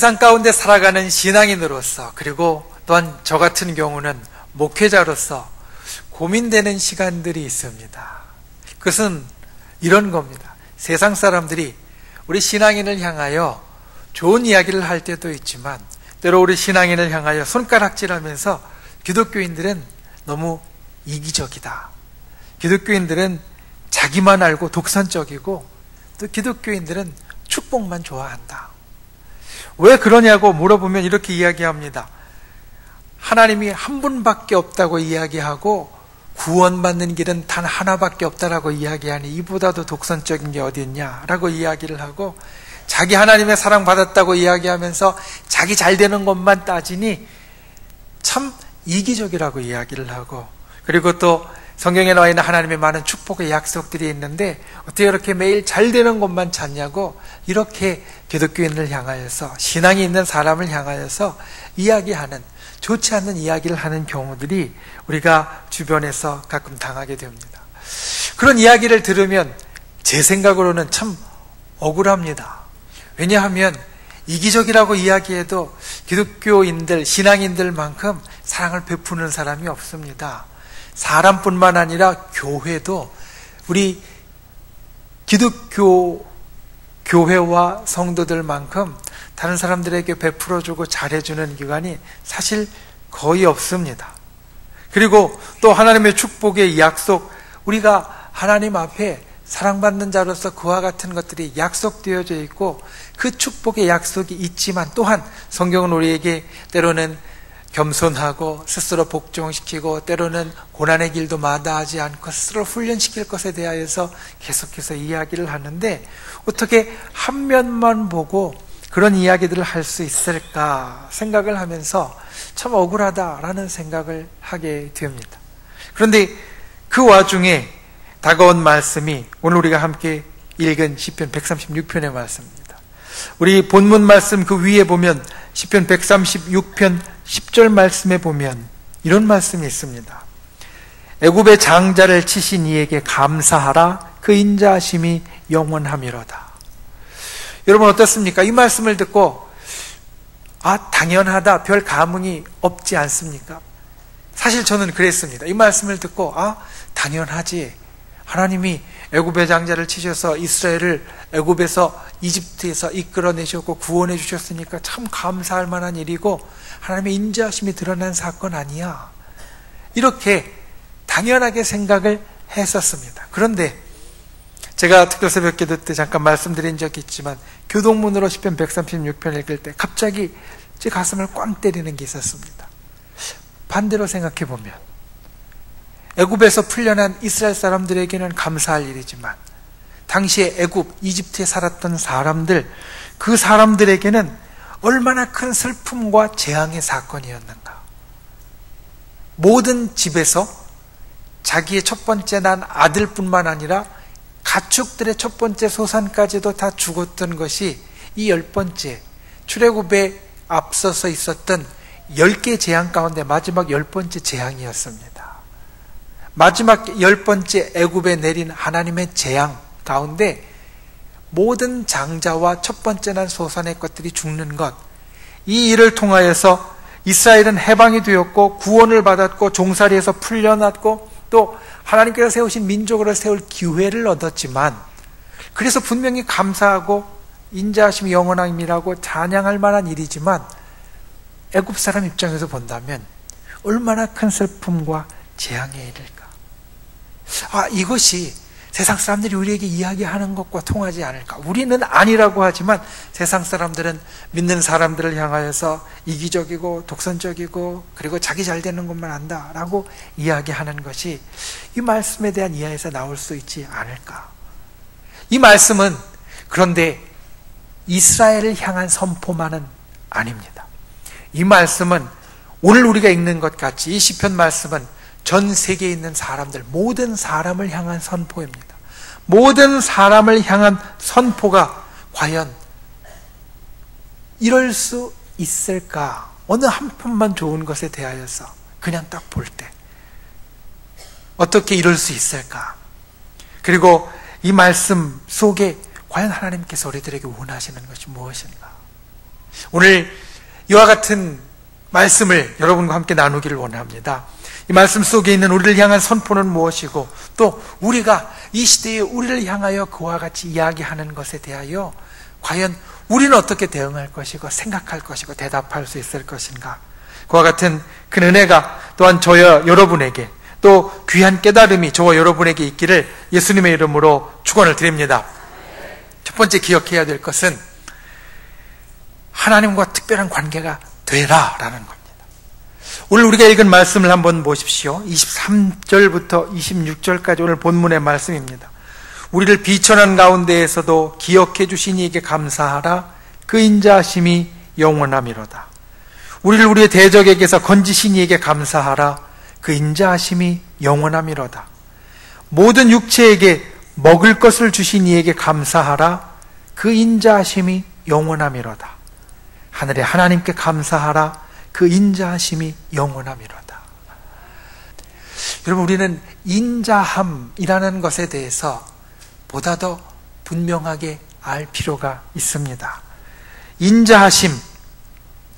세상 가운데 살아가는 신앙인으로서 그리고 또한 저 같은 경우는 목회자로서 고민되는 시간들이 있습니다. 그것은 이런 겁니다. 세상 사람들이 우리 신앙인을 향하여 좋은 이야기를 할 때도 있지만 때로 우리 신앙인을 향하여 손가락질하면서 기독교인들은 너무 이기적이다. 기독교인들은 자기만 알고 독선적이고 또 기독교인들은 축복만 좋아한다. 왜 그러냐고 물어보면 이렇게 이야기합니다. 하나님이 한 분밖에 없다고 이야기하고 구원받는 길은 단 하나밖에 없다라고 이야기하니 이보다도 독선적인 게 어디 있냐라고 이야기를 하고 자기 하나님의 사랑 받았다고 이야기하면서 자기 잘 되는 것만 따지니 참 이기적이라고 이야기를 하고 그리고 또 성경에 나와 있는 하나님의 많은 축복의 약속들이 있는데 어떻게 이렇게 매일 잘 되는 것만 찾냐고 이렇게 기독교인을 향하여서 신앙이 있는 사람을 향하여서 이야기하는 좋지 않는 이야기를 하는 경우들이 우리가 주변에서 가끔 당하게 됩니다. 그런 이야기를 들으면 제 생각으로는 참 억울합니다. 왜냐하면 이기적이라고 이야기해도 기독교인들, 신앙인들만큼 사랑을 베푸는 사람이 없습니다. 사람뿐만 아니라 교회도 우리 기독교 교회와 성도들만큼 다른 사람들에게 베풀어주고 잘해주는 기관이 사실 거의 없습니다. 그리고 또 하나님의 축복의 약속, 우리가 하나님 앞에 사랑받는 자로서 그와 같은 것들이 약속되어져 있고 그 축복의 약속이 있지만 또한 성경은 우리에게 때로는 겸손하고 스스로 복종시키고 때로는 고난의 길도 마다하지 않고 스스로 훈련시킬 것에 대하여서 계속해서 이야기를 하는데 어떻게 한 면만 보고 그런 이야기들을 할 수 있을까 생각을 하면서 참 억울하다라는 생각을 하게 됩니다. 그런데 그 와중에 다가온 말씀이 오늘 우리가 함께 읽은 시편 136편의 말씀입니다. 우리 본문 말씀 그 위에 보면 시편 136편 10절 말씀에 보면 이런 말씀이 있습니다. 애굽의 장자를 치신 이에게 감사하라 그 인자하심이 영원함이로다. 여러분 어떻습니까? 이 말씀을 듣고 아 당연하다 별 감흥이 없지 않습니까? 사실 저는 그랬습니다. 이 말씀을 듣고 아 당연하지 하나님이 애굽의 장자를 치셔서 이스라엘을 애굽에서 이집트에서 이끌어내셨고 구원해 주셨으니까 참 감사할 만한 일이고 하나님의 인자하심이 드러난 사건 아니야. 이렇게 당연하게 생각을 했었습니다. 그런데 제가 특별새벽 기도 때 잠깐 말씀드린 적이 있지만 교동문으로 10편 136편 읽을 때 갑자기 제 가슴을 꽝 때리는 게 있었습니다. 반대로 생각해 보면 애굽에서 풀려난 이스라엘 사람들에게는 감사할 일이지만 당시에 애굽, 이집트에 살았던 사람들, 그 사람들에게는 얼마나 큰 슬픔과 재앙의 사건이었는가. 모든 집에서 자기의 첫 번째 난 아들뿐만 아니라 가축들의 첫 번째 소산까지도 다 죽었던 것이 이 열 번째 출애굽에 앞서서 있었던 열 개 재앙 가운데 마지막 열 번째 재앙이었습니다. 마지막 열 번째 애굽에 내린 하나님의 재앙 가운데 모든 장자와 첫 번째 난 소산의 것들이 죽는 것. 이 일을 통하여서 이스라엘은 해방이 되었고 구원을 받았고 종살이에서 풀려났고 또 하나님께서 세우신 민족으로 세울 기회를 얻었지만 그래서 분명히 감사하고 인자하심이 영원함이라고 찬양할 만한 일이지만 애굽 사람 입장에서 본다면 얼마나 큰 슬픔과 재앙의 일일까? 아, 이것이 세상 사람들이 우리에게 이야기하는 것과 통하지 않을까? 우리는 아니라고 하지만 세상 사람들은 믿는 사람들을 향하여서 이기적이고 독선적이고 그리고 자기 잘 되는 것만 안다라고 이야기하는 것이 이 말씀에 대한 이해에서 나올 수 있지 않을까? 이 말씀은 그런데 이스라엘을 향한 선포만은 아닙니다. 이 말씀은 오늘 우리가 읽는 것 같이 이 시편 말씀은 전 세계에 있는 사람들, 모든 사람을 향한 선포입니다. 모든 사람을 향한 선포가 과연 이럴 수 있을까? 어느 한 푼만 좋은 것에 대하여서 그냥 딱 볼 때. 어떻게 이럴 수 있을까? 그리고 이 말씀 속에 과연 하나님께서 우리들에게 원하시는 것이 무엇인가? 오늘 이와 같은 말씀을 여러분과 함께 나누기를 원합니다. 이 말씀 속에 있는 우리를 향한 선포는 무엇이고 또 우리가 이 시대에 우리를 향하여 그와 같이 이야기하는 것에 대하여 과연 우리는 어떻게 대응할 것이고 생각할 것이고 대답할 수 있을 것인가? 그와 같은 그 은혜가 또한 저와 여러분에게 또 귀한 깨달음이 저와 여러분에게 있기를 예수님의 이름으로 축원을 드립니다. 첫 번째 기억해야 될 것은 하나님과 특별한 관계가 되라라는 겁니다. 오늘 우리가 읽은 말씀을 한번 보십시오. 23절부터 26절까지 오늘 본문의 말씀입니다. 우리를 비천한 가운데에서도 기억해 주신 이에게 감사하라. 그 인자하심이 영원함이로다. 우리를 우리의 대적에게서 건지신 이에게 감사하라. 그 인자하심이 영원함이로다. 모든 육체에게 먹을 것을 주신 이에게 감사하라. 그 인자하심이 영원함이로다. 하늘의 하나님께 감사하라. 그 인자하심이 영원함이로다. 여러분, 우리는 인자함이라는 것에 대해서 보다 더 분명하게 알 필요가 있습니다. 인자하심,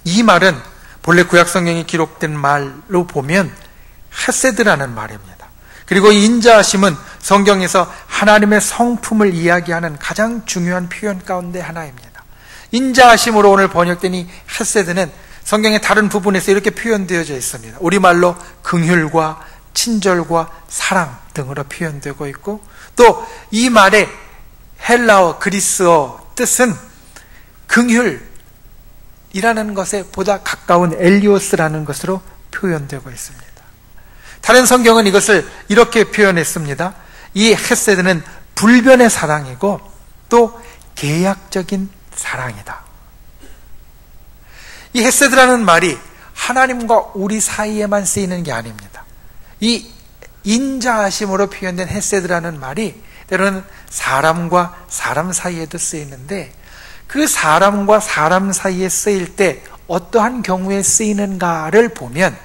이 말은 본래 구약 성경에 기록된 말로 보면 하세드라는 말입니다. 그리고 이 인자하심은 성경에서 하나님의 성품을 이야기하는 가장 중요한 표현 가운데 하나입니다. 인자하심으로 오늘 번역된 이 하세드는 성경의 다른 부분에서 이렇게 표현되어져 있습니다. 우리말로 긍휼과 친절과 사랑 등으로 표현되고 있고 또 이 말의 헬라어 그리스어 뜻은 긍휼이라는 것에 보다 가까운 엘리오스라는 것으로 표현되고 있습니다. 다른 성경은 이것을 이렇게 표현했습니다. 이 헤세드는 불변의 사랑이고 또 계약적인 사랑이다. 이 헤세드라는 말이 하나님과 우리 사이에만 쓰이는 게 아닙니다. 이 인자하심으로 표현된 헤세드라는 말이 때로는 사람과 사람 사이에도 쓰이는데 그 사람과 사람 사이에 쓰일 때 어떠한 경우에 쓰이는가를 보면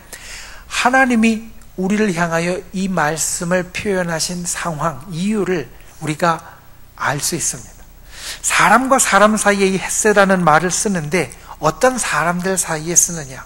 하나님이 우리를 향하여 이 말씀을 표현하신 상황, 이유를 우리가 알 수 있습니다. 사람과 사람 사이에 이 햇세라는 말을 쓰는데 어떤 사람들 사이에 쓰느냐?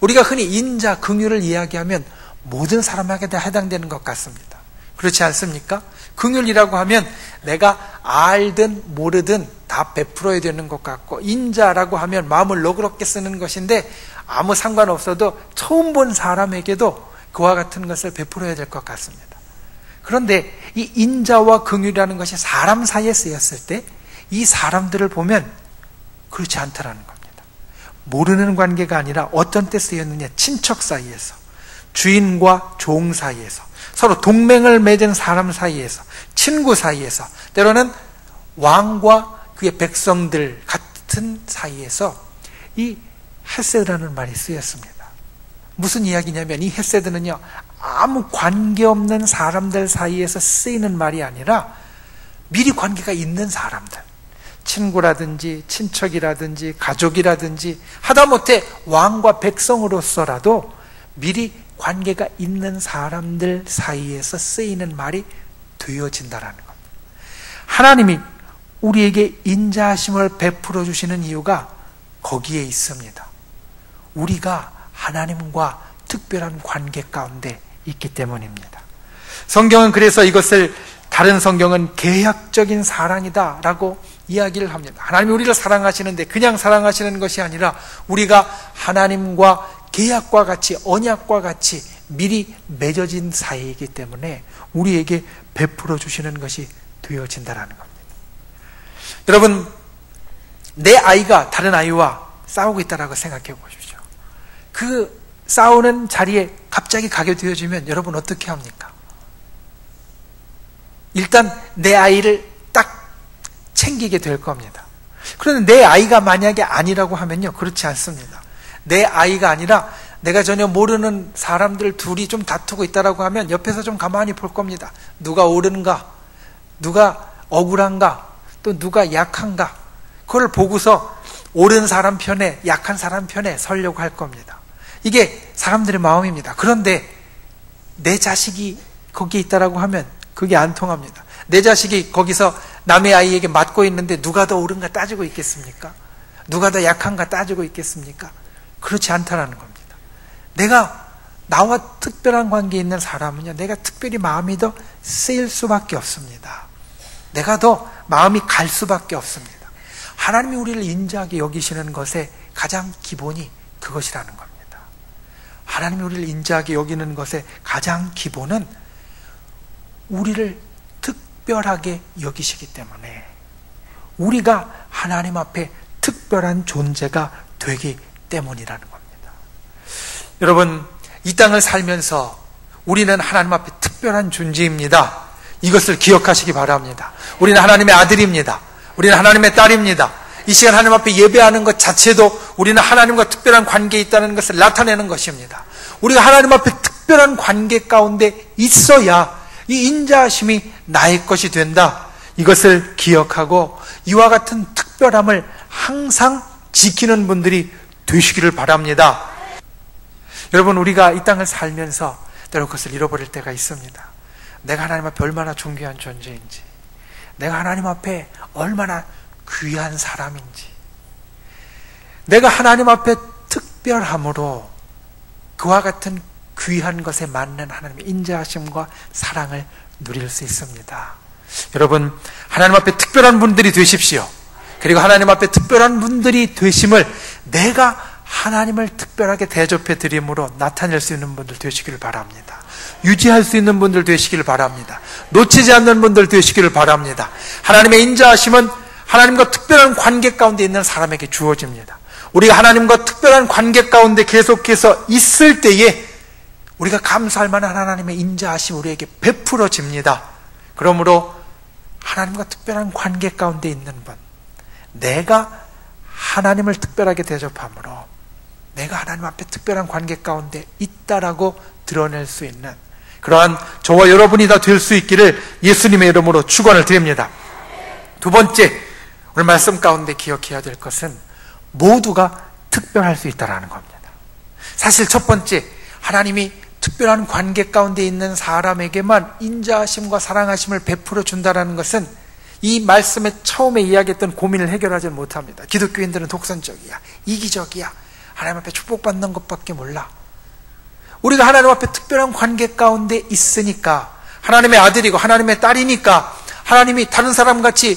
우리가 흔히 인자, 긍휼을 이야기하면 모든 사람에게 다 해당되는 것 같습니다. 그렇지 않습니까? 긍휼이라고 하면 내가 알든 모르든 다 베풀어야 되는 것 같고 인자라고 하면 마음을 너그럽게 쓰는 것인데 아무 상관없어도 처음 본 사람에게도 그와 같은 것을 베풀어야 될 것 같습니다. 그런데 이 인자와 긍휼이라는 것이 사람 사이에 쓰였을 때 이 사람들을 보면 그렇지 않다라는 겁니다. 모르는 관계가 아니라 어떤 때 쓰였느냐? 친척 사이에서 주인과 종 사이에서 서로 동맹을 맺은 사람 사이에서 친구 사이에서. 때로는 왕과 그의 백성들 같은 사이에서 이 헬세라는 말이 쓰였습니다. 무슨 이야기냐면 이 헤세드는요 아무 관계없는 사람들 사이에서 쓰이는 말이 아니라 미리 관계가 있는 사람들 친구라든지 친척이라든지 가족이라든지 하다못해 왕과 백성으로서라도 미리 관계가 있는 사람들 사이에서 쓰이는 말이 되어진다라는 겁니다. 하나님이 우리에게 인자하심을 베풀어 주시는 이유가 거기에 있습니다. 우리가 하나님과 특별한 관계 가운데 있기 때문입니다. 성경은 그래서 이것을 다른 성경은 계약적인 사랑이다 라고 이야기를 합니다. 하나님이 우리를 사랑하시는데 그냥 사랑하시는 것이 아니라 우리가 하나님과 계약과 같이 언약과 같이 미리 맺어진 사이이기 때문에 우리에게 베풀어 주시는 것이 되어진다라는 겁니다. 여러분 내 아이가 다른 아이와 싸우고 있다라고 생각해 보십시오. 그 싸우는 자리에 갑자기 가게 되어지면 여러분 어떻게 합니까? 일단 내 아이를 딱 챙기게 될 겁니다. 그런데 내 아이가 만약에 아니라고 하면요. 그렇지 않습니다. 내 아이가 아니라 내가 전혀 모르는 사람들 둘이 좀 다투고 있다라고 하면 옆에서 좀 가만히 볼 겁니다. 누가 옳은가? 누가 억울한가? 또 누가 약한가? 그걸 보고서 옳은 사람 편에 약한 사람 편에 서려고 할 겁니다. 이게 사람들의 마음입니다. 그런데 내 자식이 거기에 있다라고 하면 그게 안 통합니다. 내 자식이 거기서 남의 아이에게 맞고 있는데 누가 더 옳은가 따지고 있겠습니까? 누가 더 약한가 따지고 있겠습니까? 그렇지 않다라는 겁니다. 내가 나와 특별한 관계에 있는 사람은요, 내가 특별히 마음이 더 쓰일 수밖에 없습니다. 내가 더 마음이 갈 수밖에 없습니다. 하나님이 우리를 인자하게 여기시는 것의 가장 기본이 그것이라는 겁니다. 하나님이 우리를 인자하게 여기는 것의 가장 기본은 우리를 특별하게 여기시기 때문에 우리가 하나님 앞에 특별한 존재가 되기 때문이라는 겁니다. 여러분, 이 땅을 살면서 우리는 하나님 앞에 특별한 존재입니다. 이것을 기억하시기 바랍니다. 우리는 하나님의 아들입니다. 우리는 하나님의 딸입니다. 이 시간 하나님 앞에 예배하는 것 자체도 우리는 하나님과 특별한 관계에 있다는 것을 나타내는 것입니다. 우리가 하나님 앞에 특별한 관계 가운데 있어야 이 인자하심이 나의 것이 된다. 이것을 기억하고 이와 같은 특별함을 항상 지키는 분들이 되시기를 바랍니다. 여러분, 우리가 이 땅을 살면서 때로 그것을 잃어버릴 때가 있습니다. 내가 하나님 앞에 얼마나 존귀한 존재인지, 내가 하나님 앞에 얼마나 귀한 사람인지, 내가 하나님 앞에 특별함으로 그와 같은 귀한 것에 맞는 하나님의 인자하심과 사랑을 누릴 수 있습니다. 여러분, 하나님 앞에 특별한 분들이 되십시오. 그리고 하나님 앞에 특별한 분들이 되심을 내가 하나님을 특별하게 대접해 드림으로 나타낼 수 있는 분들 되시기를 바랍니다. 유지할 수 있는 분들 되시기를 바랍니다. 놓치지 않는 분들 되시기를 바랍니다. 하나님의 인자하심은 하나님과 특별한 관계 가운데 있는 사람에게 주어집니다. 우리가 하나님과 특별한 관계 가운데 계속해서 있을 때에 우리가 감사할 만한 하나님의 인자하심 우리에게 베풀어집니다. 그러므로 하나님과 특별한 관계 가운데 있는 분, 내가 하나님을 특별하게 대접함으로 내가 하나님 앞에 특별한 관계 가운데 있다라고 드러낼 수 있는 그러한 저와 여러분이 다 될 수 있기를 예수님의 이름으로 축원을 드립니다. 두 번째 오늘 말씀 가운데 기억해야 될 것은 모두가 특별할 수 있다라는 겁니다. 사실 첫 번째 하나님이 특별한 관계 가운데 있는 사람에게만 인자하심과 사랑하심을 베풀어 준다라는 것은 이 말씀에 처음에 이야기했던 고민을 해결하지 못합니다. 기독교인들은 독선적이야, 이기적이야, 하나님 앞에 축복받는 것밖에 몰라. 우리가 하나님 앞에 특별한 관계 가운데 있으니까 하나님의 아들이고 하나님의 딸이니까 하나님이 다른 사람 같이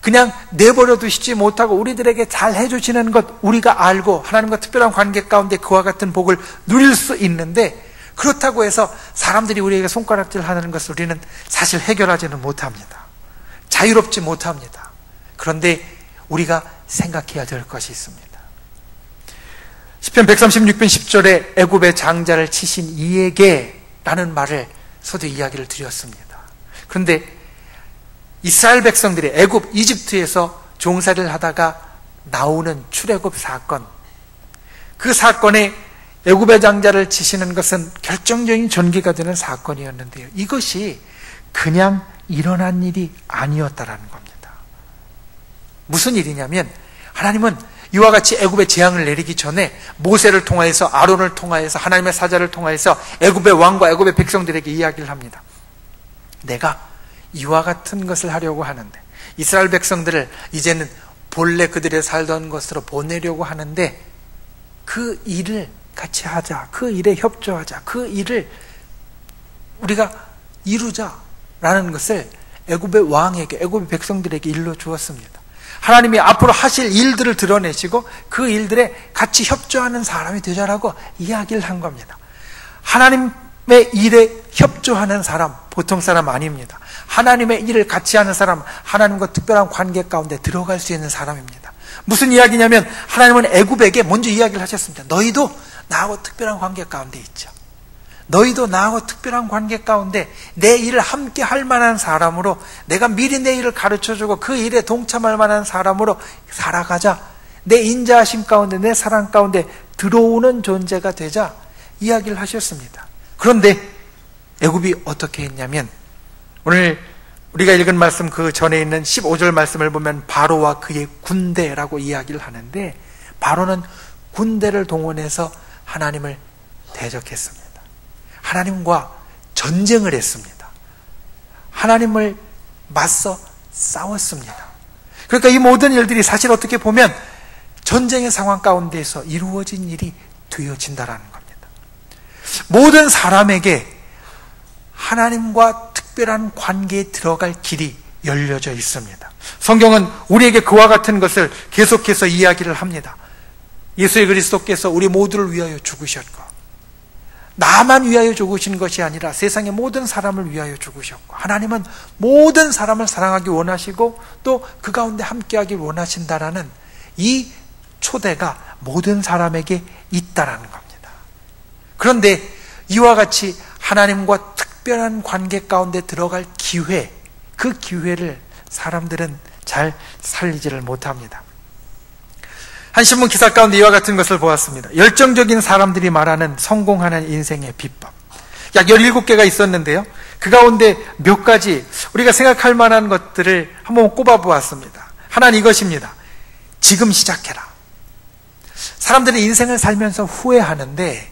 그냥 내버려 두시지 못하고 우리들에게 잘 해주시는 것 우리가 알고 하나님과 특별한 관계 가운데 그와 같은 복을 누릴 수 있는데 그렇다고 해서 사람들이 우리에게 손가락질 하는 것을 우리는 사실 해결하지는 못합니다. 자유롭지 못합니다. 그런데 우리가 생각해야 될 것이 있습니다. 10편 136편 10절에 애굽의 장자를 치신 이에게 라는 말을 서두 이야기를 드렸습니다. 그런데 이스라엘 백성들이 애굽 이집트에서 종살이를 하다가 나오는 출애굽 사건 그 사건에 애굽의 장자를 치시는 것은 결정적인 전개가 되는 사건이었는데요. 이것이 그냥 일어난 일이 아니었다라는 겁니다. 무슨 일이냐면 하나님은 이와 같이 애굽의 재앙을 내리기 전에 모세를 통하여서 아론을 통하여서 하나님의 사자를 통하여서 애굽의 왕과 애굽의 백성들에게 이야기를 합니다. 내가 이와 같은 것을 하려고 하는데 이스라엘 백성들을 이제는 본래 그들의 살던 것으로 보내려고 하는데 그 일을 같이 하자. 그 일에 협조하자. 그 일을 우리가 이루자라는 것을 애굽의 왕에게 애굽의 백성들에게 일러 주었습니다. 하나님이 앞으로 하실 일들을 드러내시고 그 일들에 같이 협조하는 사람이 되자라고 이야기를 한 겁니다. 하나님의 일에 협조하는 사람 보통 사람 아닙니다. 하나님의 일을 같이 하는 사람, 하나님과 특별한 관계 가운데 들어갈 수 있는 사람입니다. 무슨 이야기냐면 하나님은 애굽에게 먼저 이야기를 하셨습니다. 너희도 나하고 특별한 관계 가운데 있죠. 너희도 나하고 특별한 관계 가운데 내 일을 함께 할 만한 사람으로 내가 미리 내 일을 가르쳐 주고 그 일에 동참할 만한 사람으로 살아가자. 내 인자하심 가운데 내 사랑 가운데 들어오는 존재가 되자 이야기를 하셨습니다. 그런데 애굽이 어떻게 했냐면 오늘 우리가 읽은 말씀 그 전에 있는 15절 말씀을 보면 바로와 그의 군대라고 이야기를 하는데 바로는 군대를 동원해서 하나님을 대적했습니다. 하나님과 전쟁을 했습니다. 하나님을 맞서 싸웠습니다. 그러니까 이 모든 일들이 사실 어떻게 보면 전쟁의 상황 가운데서 이루어진 일이 되어진다라는 겁니다. 모든 사람에게 하나님과 특별한 관계에 들어갈 길이 열려져 있습니다. 성경은 우리에게 그와 같은 것을 계속해서 이야기를 합니다. 예수의 그리스도께서 우리 모두를 위하여 죽으셨고, 나만 위하여 죽으신 것이 아니라 세상의 모든 사람을 위하여 죽으셨고, 하나님은 모든 사람을 사랑하기 원하시고, 또 그 가운데 함께하기 원하신다라는 이 초대가 모든 사람에게 있다라는 겁니다. 그런데 이와 같이 하나님과 특별한 관계 가운데 들어갈 기회, 그 기회를 사람들은 잘 살리지를 못합니다. 한 신문 기사 가운데 이와 같은 것을 보았습니다. 열정적인 사람들이 말하는 성공하는 인생의 비법. 약 17개가 있었는데요. 그 가운데 몇 가지 우리가 생각할 만한 것들을 한번 꼽아 보았습니다. 하나는 이것입니다. 지금 시작해라. 사람들이 인생을 살면서 후회하는데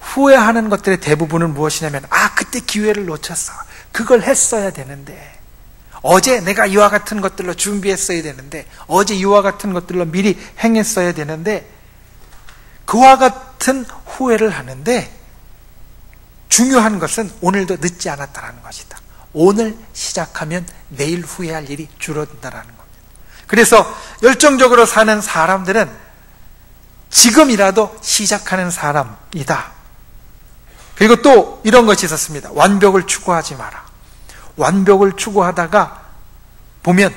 후회하는 것들의 대부분은 무엇이냐면 아 그때 기회를 놓쳤어. 그걸 했어야 되는데 어제 내가 이와 같은 것들로 준비했어야 되는데 어제 이와 같은 것들로 미리 행했어야 되는데 그와 같은 후회를 하는데 중요한 것은 오늘도 늦지 않았다는 것이다. 오늘 시작하면 내일 후회할 일이 줄어든다는 겁니다. 그래서 열정적으로 사는 사람들은 지금이라도 시작하는 사람이다. 그리고 또 이런 것이 있었습니다. 완벽을 추구하지 마라. 완벽을 추구하다가 보면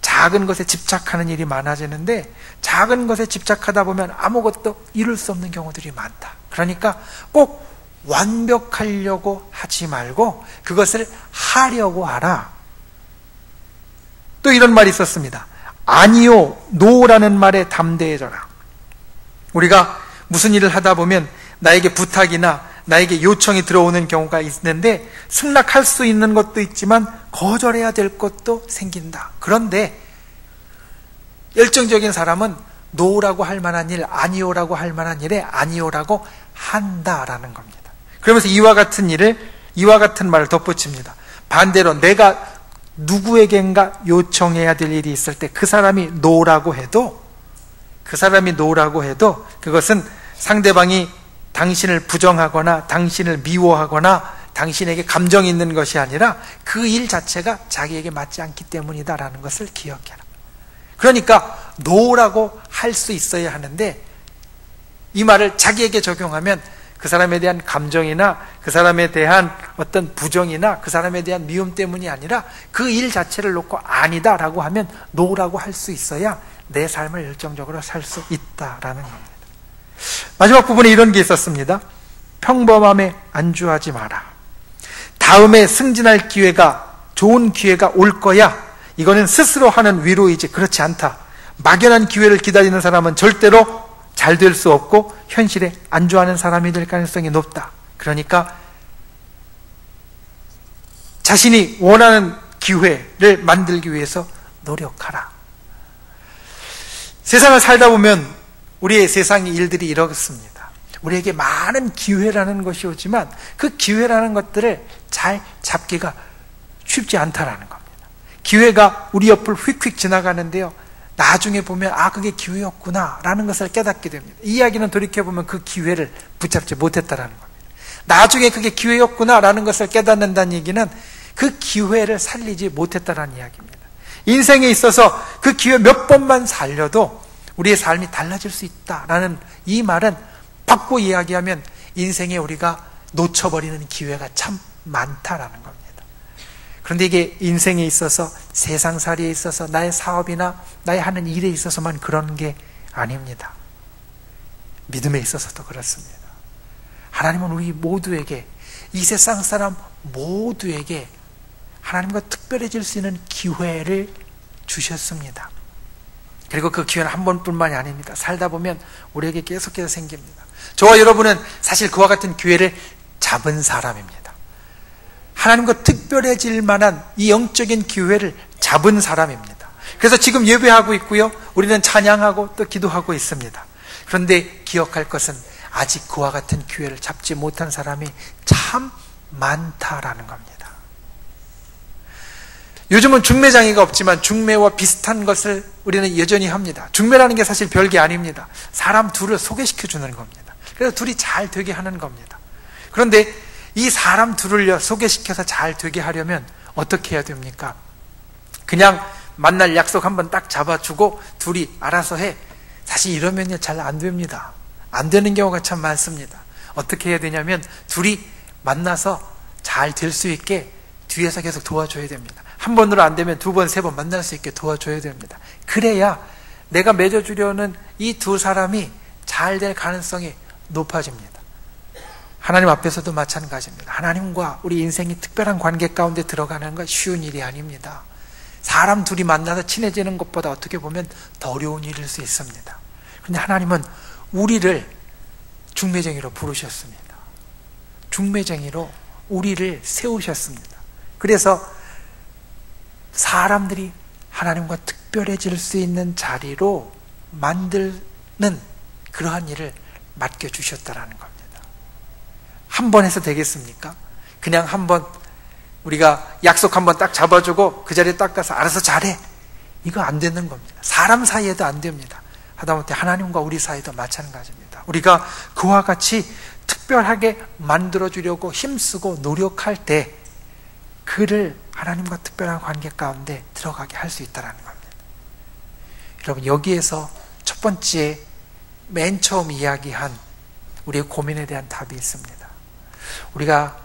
작은 것에 집착하는 일이 많아지는데 작은 것에 집착하다 보면 아무것도 이룰 수 없는 경우들이 많다. 그러니까 꼭 완벽하려고 하지 말고 그것을 하려고 하라. 또 이런 말이 있었습니다. 아니요, 노라는 말에 담대해져라. 우리가 무슨 일을 하다 보면 나에게 부탁이나 나에게 요청이 들어오는 경우가 있는데 승낙할 수 있는 것도 있지만 거절해야 될 것도 생긴다. 그런데 열정적인 사람은 노라고 할 만한 일, 아니오라고 할 만한 일에 아니오라고 한다라는 겁니다. 그러면서 이와 같은 일을 이와 같은 말을 덧붙입니다. 반대로 내가 누구에겐가 요청해야 될 일이 있을 때 그 사람이 노라고 해도 그 사람이 노라고 해도 그것은 상대방이 당신을 부정하거나 당신을 미워하거나 당신에게 감정이 있는 것이 아니라 그 일 자체가 자기에게 맞지 않기 때문이다라는 것을 기억해라. 그러니까 노라고 할 수 있어야 하는데 이 말을 자기에게 적용하면 그 사람에 대한 감정이나 그 사람에 대한 어떤 부정이나 그 사람에 대한 미움 때문이 아니라 그 일 자체를 놓고 아니다라고 하면 노라고 할 수 있어야 내 삶을 열정적으로 살 수 있다라는 겁니다. 마지막 부분에 이런 게 있었습니다. 평범함에 안주하지 마라. 다음에 승진할 기회가 좋은 기회가 올 거야. 이거는 스스로 하는 위로이지 그렇지 않다. 막연한 기회를 기다리는 사람은 절대로 잘 될 수 없고 현실에 안주하는 사람이 될 가능성이 높다. 그러니까 자신이 원하는 기회를 만들기 위해서 노력하라. 세상을 살다 보면 우리의 세상 일들이 이렇습니다. 우리에게 많은 기회라는 것이 오지만 그 기회라는 것들을 잘 잡기가 쉽지 않다라는 겁니다. 기회가 우리 옆을 휙휙 지나가는데요. 나중에 보면 아 그게 기회였구나라는 것을 깨닫게 됩니다. 이 이야기는 돌이켜 보면 그 기회를 붙잡지 못했다라는 겁니다. 나중에 그게 기회였구나라는 것을 깨닫는다는 얘기는 그 기회를 살리지 못했다라는 이야기입니다. 인생에 있어서 그 기회 몇 번만 살려도 우리의 삶이 달라질 수 있다라는 이 말은 바꿔 이야기하면 인생에 우리가 놓쳐버리는 기회가 참 많다라는 겁니다. 그런데 이게 인생에 있어서 세상살이에 있어서 나의 사업이나 나의 하는 일에 있어서만 그런 게 아닙니다. 믿음에 있어서도 그렇습니다. 하나님은 우리 모두에게 이 세상 사람 모두에게 하나님과 특별해질 수 있는 기회를 주셨습니다. 그리고 그 기회는 한 번뿐만이 아닙니다. 살다 보면 우리에게 계속해서 생깁니다. 저와 여러분은 사실 그와 같은 기회를 잡은 사람입니다. 하나님과 특별해질 만한 이 영적인 기회를 잡은 사람입니다. 그래서 지금 예배하고 있고요. 우리는 찬양하고 또 기도하고 있습니다. 그런데 기억할 것은 아직 그와 같은 기회를 잡지 못한 사람이 참 많다라는 겁니다. 요즘은 중매장애가 없지만 중매와 비슷한 것을 우리는 여전히 합니다. 중매라는 게 사실 별게 아닙니다. 사람 둘을 소개시켜 주는 겁니다. 그래서 둘이 잘 되게 하는 겁니다. 그런데 이 사람 둘을 소개시켜서 잘 되게 하려면 어떻게 해야 됩니까? 그냥 만날 약속 한번 딱 잡아주고 둘이 알아서 해. 사실 이러면요 잘 안 됩니다. 안 되는 경우가 참 많습니다. 어떻게 해야 되냐면 둘이 만나서 잘 될 수 있게 뒤에서 계속 도와줘야 됩니다. 한 번으로 안 되면 두 번, 세 번 만날 수 있게 도와줘야 됩니다. 그래야 내가 맺어주려는 이 두 사람이 잘 될 가능성이 높아집니다. 하나님 앞에서도 마찬가지입니다. 하나님과 우리 인생이 특별한 관계 가운데 들어가는 건 쉬운 일이 아닙니다. 사람 둘이 만나서 친해지는 것보다 어떻게 보면 더 어려운 일일 수 있습니다. 그런데 하나님은 우리를 중매쟁이로 부르셨습니다. 중매쟁이로 우리를 세우셨습니다. 그래서 사람들이 하나님과 특별해질 수 있는 자리로 만드는 그러한 일을 맡겨주셨다라는 겁니다. 한 번 해서 되겠습니까? 그냥 한 번 우리가 약속 한 번 딱 잡아주고 그 자리에 딱 가서 알아서 잘해. 이거 안 되는 겁니다. 사람 사이에도 안 됩니다. 하다못해 하나님과 우리 사이도 마찬가지입니다. 우리가 그와 같이 특별하게 만들어주려고 힘쓰고 노력할 때 그를 하나님과 특별한 관계 가운데 들어가게 할 수 있다는 겁니다. 여러분, 여기에서 첫 번째 맨 처음 이야기한 우리의 고민에 대한 답이 있습니다. 우리가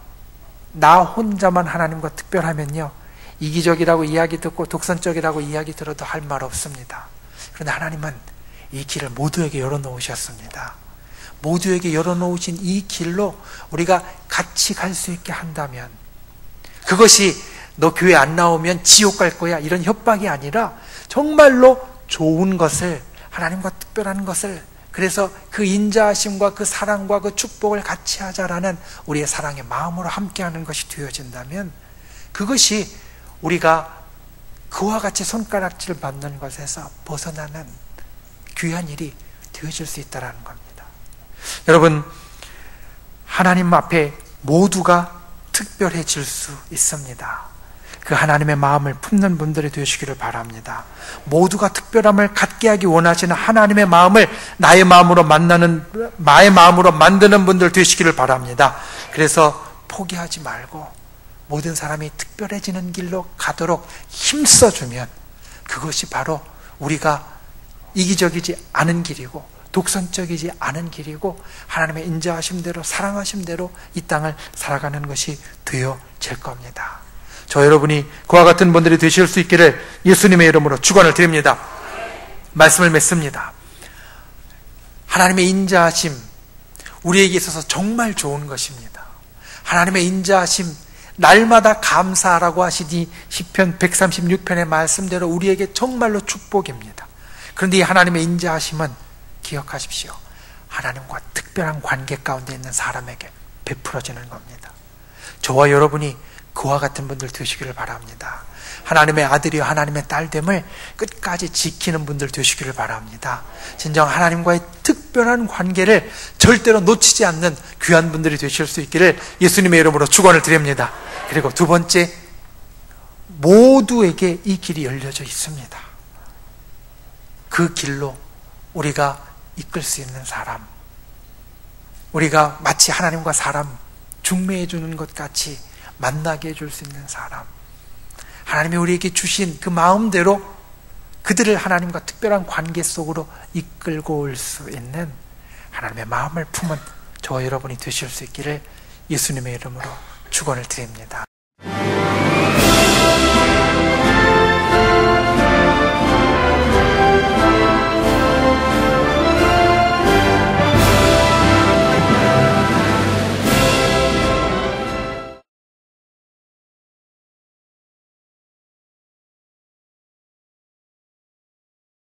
나 혼자만 하나님과 특별하면요. 이기적이라고 이야기 듣고 독선적이라고 이야기 들어도 할 말 없습니다. 그런데 하나님은 이 길을 모두에게 열어놓으셨습니다. 모두에게 열어놓으신 이 길로 우리가 같이 갈 수 있게 한다면 그것이 너 교회 안 나오면 지옥 갈 거야 이런 협박이 아니라 정말로 좋은 것을 하나님과 특별한 것을 그래서 그 인자하심과 그 사랑과 그 축복을 같이 하자라는 우리의 사랑의 마음으로 함께하는 것이 되어진다면 그것이 우리가 그와 같이 손가락질 받는 것에서 벗어나는 귀한 일이 되어질 수 있다는 겁니다. 여러분 하나님 앞에 모두가 특별해질 수 있습니다. 그 하나님의 마음을 품는 분들이 되시기를 바랍니다. 모두가 특별함을 갖게 하기 원하시는 하나님의 마음을 나의 마음으로 만나는, 나의 마음으로 만드는 분들 되시기를 바랍니다. 그래서 포기하지 말고 모든 사람이 특별해지는 길로 가도록 힘써 주면 그것이 바로 우리가 이기적이지 않은 길이고 독선적이지 않은 길이고 하나님의 인자하심대로 사랑하심대로 이 땅을 살아가는 것이 되어질 겁니다. 저 여러분이 그와 같은 분들이 되실 수 있기를 예수님의 이름으로 축원을 드립니다. 말씀을 맺습니다. 하나님의 인자하심 우리에게 있어서 정말 좋은 것입니다. 하나님의 인자하심 날마다 감사하라고 하시니 시편 136편의 말씀대로 우리에게 정말로 축복입니다. 그런데 이 하나님의 인자하심은 기억하십시오. 하나님과 특별한 관계 가운데 있는 사람에게 베풀어지는 겁니다. 저와 여러분이 그와 같은 분들 되시기를 바랍니다. 하나님의 아들이요 하나님의 딸됨을 끝까지 지키는 분들 되시기를 바랍니다. 진정 하나님과의 특별한 관계를 절대로 놓치지 않는 귀한 분들이 되실 수 있기를 예수님의 이름으로 축원을 드립니다. 그리고 두 번째 모두에게 이 길이 열려져 있습니다. 그 길로 우리가 이끌 수 있는 사람, 우리가 마치 하나님과 사람 중매해 주는 것 같이 만나게 해줄 수 있는 사람. 하나님이 우리에게 주신 그 마음대로 그들을 하나님과 특별한 관계 속으로 이끌고 올 수 있는 하나님의 마음을 품은 저와 여러분이 되실 수 있기를 예수님의 이름으로 축원을 드립니다.